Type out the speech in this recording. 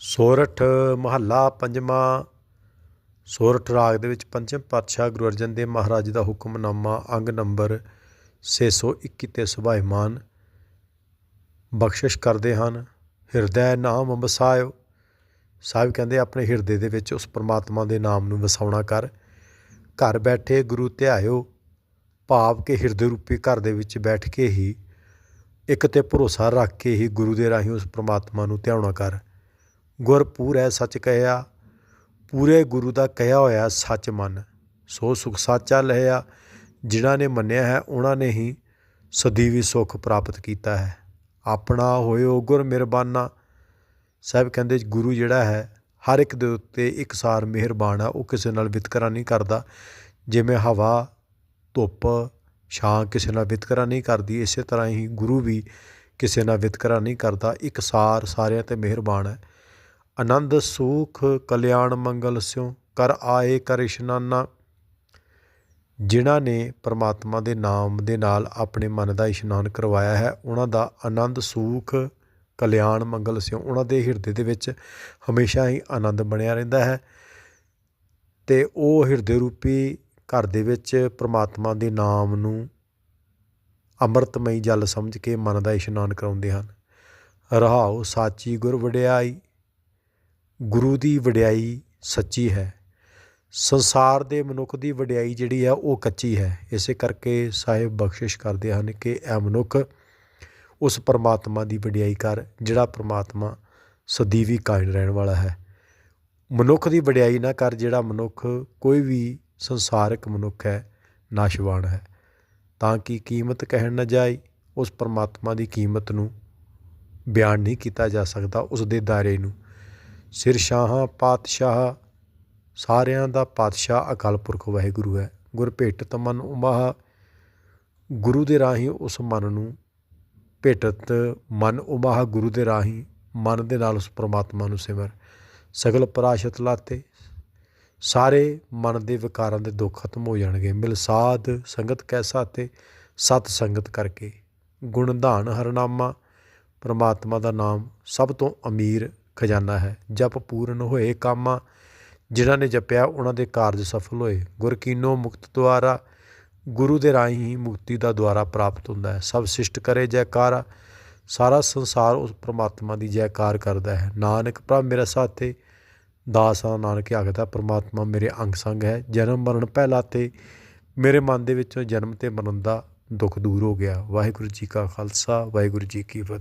ਸੋਰਠ ਮਹੱਲਾ ਪੰਜਵਾਂ। ਸੋਰਠ ਰਾਗ ਦੇ ਵਿੱਚ ਪੰਚਮ ਪਾਤਸ਼ਾਹ ਗੁਰੂ ਅਰਜਨ ਦੇਵ ਮਹਾਰਾਜ ਦਾ ਹੁਕਮਨਾਮਾ ਅੰਗ ਨੰਬਰ 621 ਤੇ ਸੁਭਾਇਮਾਨ ਬਖਸ਼ਿਸ਼ ਕਰਦੇ ਹਨ। ਹਿਰਦੈ ਨਾਮ ਵਸਾਇਓ। ਸਾਹਿਬ ਕਹਿੰਦੇ, ਆਪਣੇ ਹਿਰਦੇ ਦੇ ਵਿੱਚ ਉਸ ਪਰਮਾਤਮਾ ਦੇ ਨਾਮ ਨੂੰ ਵਸਾਉਣਾ ਕਰ। ਘਰ ਬੈਠੇ ਗੁਰੂ ਧਿਆਇਓ। ਭਾਵ ਕਿ ਹਿਰਦੇ ਰੂਪੀ ਘਰ ਦੇ ਵਿੱਚ ਬੈਠ ਕੇ ਹੀ ਇੱਕ ਤੇ ਭਰੋਸਾ ਰੱਖ ਕੇ ਹੀ ਗੁਰੂ ਦੇ ਰਾਹੀਂ ਉਸ ਪਰਮਾਤਮਾ ਨੂੰ ਧਿਆਉਣਾ ਕਰ। ਗੁਰ ਪੂਰੈ ਸੱਚ ਕਹਿਆ, ਪੂਰੇ ਗੁਰੂ ਦਾ ਕਹਿਆ ਹੋਇਆ ਸੱਚ ਮੰਨ। ਸੋ ਸੁਖ ਸਾਚਾ ਲਹਿਆ, ਜਿਨ੍ਹਾਂ ਨੇ ਮੰਨਿਆ ਹੈ ਉਹਨਾਂ ਨੇ ਹੀ ਸਦੀਵੀ ਸੁਖ ਪ੍ਰਾਪਤ ਕੀਤਾ ਹੈ। ਆਪਣਾ ਹੋਇਓ ਗੁਰ ਮਿਹਰਬਾਨਾ। ਸਾਹਿਬ ਕਹਿੰਦੇ, ਗੁਰੂ ਜਿਹੜਾ ਹੈ, ਹਰ ਇੱਕ ਦੇ ਉੱਤੇ ਇੱਕਸਾਰ ਮਿਹਰਬਾਨ ਆ, ਉਹ ਕਿਸੇ ਨਾਲ ਵਿਤਕਰਾ ਨਹੀਂ ਕਰਦਾ। ਜਿਵੇਂ ਹਵਾ, ਧੁੱਪ, ਛਾਂ ਕਿਸੇ ਨਾਲ ਵਿਤਕਰਾ ਨਹੀਂ ਕਰਦੀ, ਇਸੇ ਤਰ੍ਹਾਂ ਹੀ ਗੁਰੂ ਵੀ ਕਿਸੇ ਨਾਲ ਵਿਤਕਰਾ ਨਹੀਂ ਕਰਦਾ। ਇੱਕਸਾਰ ਸਾਰਿਆਂ ਤੇ ਮਿਹਰਬਾਨ ਹੈ। ਆਨੰਦ ਸੂਖ ਕਲਿਆਣ ਮੰਗਲ ਸਿਉ, ਕਰ ਆਏ ਕਰ ਇਸ਼ਨਾਨਾ। ਜਿਨ੍ਹਾਂ ਨੇ ਪਰਮਾਤਮਾ ਦੇ ਨਾਮ ਦੇ ਨਾਲ ਆਪਣੇ ਮਨ ਦਾ ਇਸ਼ਨਾਨ ਕਰਵਾਇਆ ਹੈ, ਉਹਨਾਂ ਦਾ ਆਨੰਦ ਸੂਖ ਕਲਿਆਣ ਮੰਗਲ ਸਿਉ, ਉਹਨਾਂ ਦੇ ਹਿਰਦੇ ਦੇ ਵਿੱਚ ਹਮੇਸ਼ਾ ਹੀ ਆਨੰਦ ਬਣਿਆ ਰਹਿੰਦਾ ਹੈ। ਤੇ ਉਹ ਹਿਰਦੇ ਰੂਪੀ ਘਰ ਦੇ ਵਿੱਚ ਪ੍ਰਮਾਤਮਾ ਦੇ ਨਾਮ ਨੂੰ ਅੰਮ੍ਰਿਤਮਈ ਜਲ ਸਮਝ ਕੇ ਮਨ ਦਾ ਇਸ਼ਨਾਨ ਕਰਾਉਂਦੇ ਹਨ। ਰਹਾਉ ਸਾਚੀ ਗੁਰ ਵਡਿਆਈ ਗੁਰੂ ਦੀ ਵਡਿਆਈ ਸੱਚੀ ਹੈ। ਸੰਸਾਰ ਦੇ ਮਨੁੱਖ ਦੀ ਵਡਿਆਈ ਜਿਹੜੀ ਆ ਉਹ ਕੱਚੀ ਹੈ। ਇਸੇ ਕਰਕੇ ਸਾਹਿਬ ਬਖਸ਼ਿਸ਼ ਕਰਦੇ ਹਨ ਕਿ ਇਹ ਮਨੁੱਖ ਉਸ ਪਰਮਾਤਮਾ ਦੀ ਵਡਿਆਈ ਕਰ, ਜਿਹੜਾ ਪਰਮਾਤਮਾ ਸਦੀਵੀ ਕਾਇਮ ਰਹਿਣ ਵਾਲਾ ਹੈ। ਮਨੁੱਖ ਦੀ ਵਡਿਆਈ ਨਾ ਕਰ, ਜਿਹੜਾ ਮਨੁੱਖ ਕੋਈ ਵੀ ਸੰਸਾਰਿਕ ਮਨੁੱਖ ਹੈ, ਨਾਸ਼ਵਾਨ ਹੈ। ਤਾਂ ਕਿ ਕੀਮਤ ਕਹਿਣ ਨਾ ਜਾਏ, ਉਸ ਪਰਮਾਤਮਾ ਦੀ ਕੀਮਤ ਨੂੰ ਬਿਆਨ ਨਹੀਂ ਕੀਤਾ ਜਾ ਸਕਦਾ ਉਸ ਦੇ ਦਾਇਰੇ ਨੂੰ। ਸਿਰ ਸ਼ਾਹਾਂ ਪਾਤਸ਼ਾਹ, ਸਾਰਿਆਂ ਦਾ ਪਾਤਸ਼ਾਹ, ਅਕਾਲ ਪੁਰਖ ਵਾਹਿਗੁਰੂ ਹੈ। ਗੁਰ ਭੇਟਤ ਮਨ ਉਮਾਹ, ਗੁਰੂ ਦੇ ਰਾਹੀਂ ਉਸ ਮਨ ਨੂੰ ਭੇਟਤ, ਮਨ ਉਮਾਹ, ਗੁਰੂ ਦੇ ਰਾਹੀਂ ਮਨ ਦੇ ਨਾਲ ਉਸ ਪ੍ਰਮਾਤਮਾ ਨੂੰ ਸਿਮਰ। ਸਗਲ ਪਰਾਸ਼ਤ ਲਾਤੇ, ਸਾਰੇ ਮਨ ਦੇ ਵਿਕਾਰਾਂ ਦੇ ਦੁੱਖ ਖਤਮ ਹੋ ਜਾਣਗੇ। ਮਿਲ ਸਾਧ, ਸੰਗਤ ਕੈਸਾ ਤੇ ਸਤ ਸੰਗਤ ਕਰਕੇ। ਗੁਣਧਾਨ ਹਰਨਾਮਾ, ਪਰਮਾਤਮਾ ਦਾ ਨਾਮ ਸਭ ਤੋਂ ਅਮੀਰ ਖਜ਼ਾਨਾ ਹੈ। ਜਪ ਪੂਰਨ ਹੋਏ ਕਾਮਾ, ਜਿਨ੍ਹਾਂ ਨੇ ਜਪਿਆ ਉਹਨਾਂ ਦੇ ਕਾਰਜ ਸਫਲ ਹੋਏ। ਗੁਰ ਕੀਨੋ ਮੁਕਤ ਦੁਆਰਾ, ਗੁਰੂ ਦੇ ਰਾਹੀਂ ਹੀ ਮੁਕਤੀ ਦਾ ਦੁਆਰਾ ਪ੍ਰਾਪਤ ਹੁੰਦਾ ਹੈ। ਸਭ ਸਿਸ਼ਟ ਕਰੇ ਜੈਕਾਰਾ, ਸਾਰਾ ਸੰਸਾਰ ਉਸ ਪ੍ਰਮਾਤਮਾ ਦੀ ਜੈਕਾਰ ਕਰਦਾ ਹੈ। ਨਾਨਕ ਪ੍ਰਭ ਮੇਰਾ ਸਾਥੇ, ਦਾਸਾ ਨਾਨਕ ਆਖਦਾ ਪ੍ਰਮਾਤਮਾ ਮੇਰੇ ਅੰਗ ਸੰਗ ਹੈ। ਜਨਮ ਮਰਨ ਪਹਿਲਾ ਤੇ ਮੇਰੇ ਮਨ ਦੇ ਵਿੱਚੋਂ ਜਨਮ ਤੇ ਮਰਨ ਦਾ ਦੁੱਖ ਦੂਰ ਹੋ ਗਿਆ। ਵਾਹਿਗੁਰੂ ਜੀ ਕਾ ਖਾਲਸਾ, ਵਾਹਿਗੁਰੂ ਜੀ ਕੀ ਫਤਿਹ।